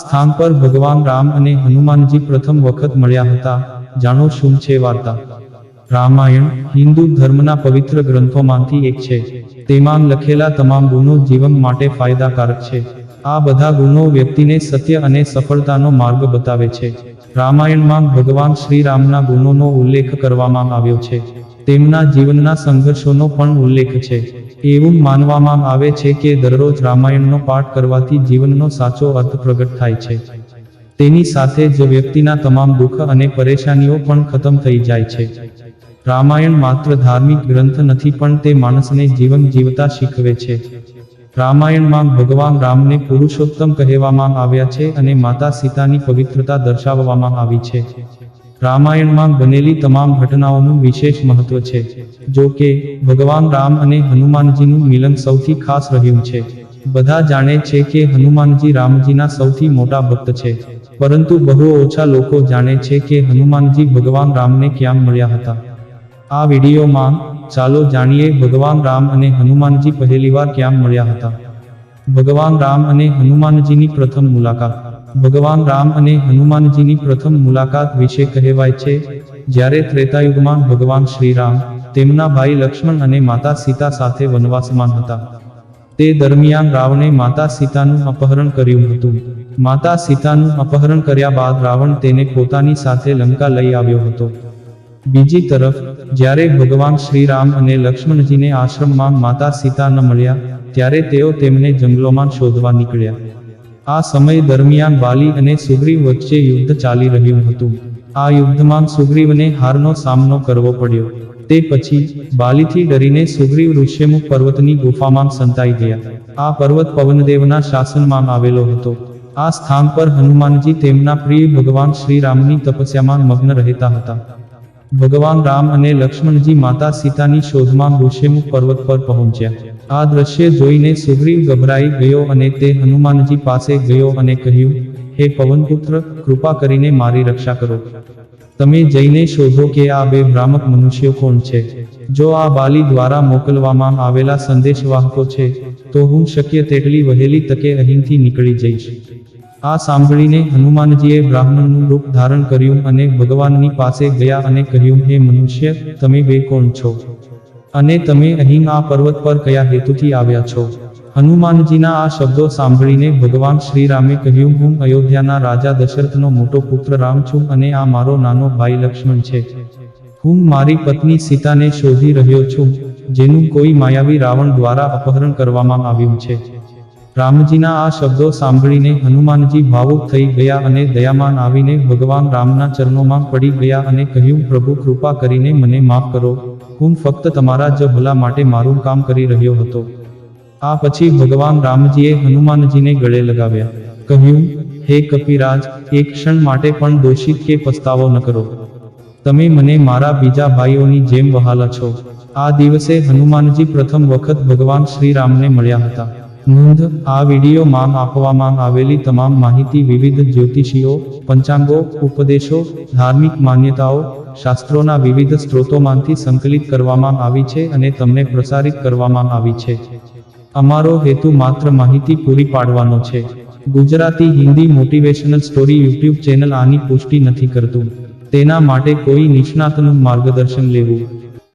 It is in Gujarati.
સ્થાન પર ભગવાન રામ અને હનુમાનજી પ્રથમ વખત મળ્યા હતા. જાણો શું છે વાર્તા? રામાયણ, હિન્દુ ધર્મના પવિત્ર ગ્રંથોમાંથી એક છે. તેમાં લખેલા તમામ ગુણો જીવન માટે ફાયદાકારક છે. આ બધા ગુણો વ્યક્તિને સત્ય અને સફળતાનો માર્ગ બતાવે છે. રામાયણમાં ભગવાન શ્રી રામના ગુણોનો ઉલ્લેખ કરવામાં આવ્યો છે. તેમના જીવનના સંઘર્ષોનો પણ ઉલ્લેખ છે. એવું માનવામાં આવે છે કે દરરોજ રામાયણનો પાઠ કરવાથી જીવનનો સાચો અર્થ પ્રગટ થાય છે. તેની સાથે જ વ્યક્તિના તમામ દુઃખ અને પરેશાનીઓ પણ ખતમ થઈ જાય છે. રામાયણ માત્ર ધાર્મિક ગ્રંથ નથી પણ તે માણસને જીવન જીવતા શીખવે છે. રામાયણમાં ભગવાન રામને પુરુષોત્તમ કહેવામાં આવ્યા છે અને માતા સીતાની પવિત્રતા દર્શાવવામાં આવી છે. રામાયણમાં બનેલી તમામ ઘટનાઓનું વિશેષ મહત્વ છે, જો કે ભગવાન રામ અને હનુમાનજીનું મિલન સૌથી ખાસ રહ્યું છે. બધા જાણે છે કે હનુમાનજી રામજીના સૌથી મોટા ભક્ત છે, પરંતુ બહુ ઓછા લોકો જાણે છે કે હનુમાનજી ભગવાન રામને ક્યાં મળ્યા હતા. આ વિડીયોમાં ચાલો જાણીએ ભગવાન રામ અને હનુમાનજી પહેલીવાર ક્યાં મળ્યા હતા. ભગવાન રામ અને હનુમાનજીની પ્રથમ મુલાકાત. ભગવાન રામ અને હનુમાનજીની પ્રથમ મુલાકાત વિશે કહેવાય છે, જ્યારે ત્રેતાયુગમાં ભગવાન શ્રીરામ તેમના ભાઈ લક્ષ્મણ અને માતા સીતા સાથે વનવાસમાં હતા. તે દરમિયાન રાવણે માતા સીતાનું અપહરણ કર્યું હતું. માતા સીતાનું અપહરણ કર્યા બાદ રાવણ તેને પોતાની સાથે લંકા લઈ આવ્યો હતો. બીજી તરફ, જ્યારે ભગવાન શ્રીરામ અને લક્ષ્મણજીને આશ્રમમાં માતા સીતા ન મળ્યા, ત્યારે તેઓ તેમને જંગલોમાં શોધવા નીકળ્યા. આ સમય દરમિયાન બાલી અને સુગ્રીવ વચ્ચે યુદ્ધ ચાલી રહ્યું હતું. આ યુદ્ધમાં સુગ્રીવને હારનો સામનો કરવો પડ્યો. તે પછી બાલીથી ડરીને સુગ્રીવ ઋષ્યમુખ પર્વતની ગુફામાં સંતાઈ ગયા. આ પર્વત પવનદેવના શાસનમાં આવેલો હતો. આ સ્થાન પર હનુમાનજી તેમના પ્રિય ભગવાન શ્રી રામની તપસ્યામાં મગ્ન રહેતા હતા. ભગવાન રામ અને લક્ષ્મણજી માતા સીતાની શોધમાં ઋષ્યમુખ પર્વત પર પહોંચ્યા. આ દ્રશ્ય જોઈને સુગ્રીવ ગભરાઈ ગયો અને તે હનુમાનજી પાસે ગયો અને કહ્યું, હે પવનપુત્ર, કૃપા કરીને મારી રક્ષા કરો. તમે જઈને શોધો કે આ બે ભ્રામક મનુષ્યો કોણ છે. જો આ બાલી દ્વારા મોકલવામાં આવેલા સંદેશવાહકો છે, તો હું શક્ય તેટલી વહેલી તકે અહીંથી નીકળી જઈશ. આ સાંભળીને હનુમાનજીએ બ્રાહ્મણનું રૂપ ધારણ કર્યું અને ભગવાનની પાસે ગયા અને કહ્યું, હે મનુષ્ય, તમે બે કોણ છો? અને તમે અહીં આ પર્વત પર કયા હેતુથી આવ્યા છો? હનુમાનજીના આ શબ્દો સાંભળીને ભગવાન શ્રીરામે કહ્યું, હું અયોધ્યાના રાજા દશરથનો મોટો પુત્ર રામ છું અને આ મારો નાનો ભાઈ લક્ષ્મણ છે. હું મારી પત્ની સીતાને શોધી રહ્યો છું, જેનું કોઈ માયાવી રાવણ દ્વારા અપહરણ કરવામાં આવ્યું છે. રામજીના આ શબ્દો સાંભળીને હનુમાનજી ભાવુક થઈ ગયા અને દયામાન આવીને ભગવાન રામના ચરણોમાં પડી ગયા અને કહ્યું, પ્રભુ, કૃપા કરીને મને માફ કરો. હું ફક્ત તમારા જ ભલા માટે મારું કામ કરી રહ્યો હતો. આ પછી ભગવાન રામજીએ હનુમાનજીને ગળે લગાવ્યા. કહ્યું, હે કપિરાજ, એક ક્ષણ માટે પણ દોષિત કે પસ્તાવો ન કરો. તમે મને મારા બીજા ભાઈઓની જેમ વહાલા છો. આ દિવસે હનુમાનજી પ્રથમ વખત ભગવાન શ્રીરામને મળ્યા હતા. નોંધ, આ વિડીયોમાં આપવામાં આવેલી તમામ માહિતી વિવિધ જ્યોતિષીઓ, પંચાંગો, ઉપદેશો, ધાર્મિક માન્યતાઓ શાસ્ત્રોના વિવિધ સ્ત્રોતોમાંથી સંકલિત કરવામાં આવી છે અને તમને પ્રસારિત કરવામાં આવી છે. અમારો હેતુ માત્ર માહિતી પૂરી પાડવાનો છે. Gujarati Hindi motivational story YouTube channel આની પુષ્ટિ નથી કરતું. તેના માટે કોઈ નિષ્ણાતનું માર્ગદર્શન લેવું.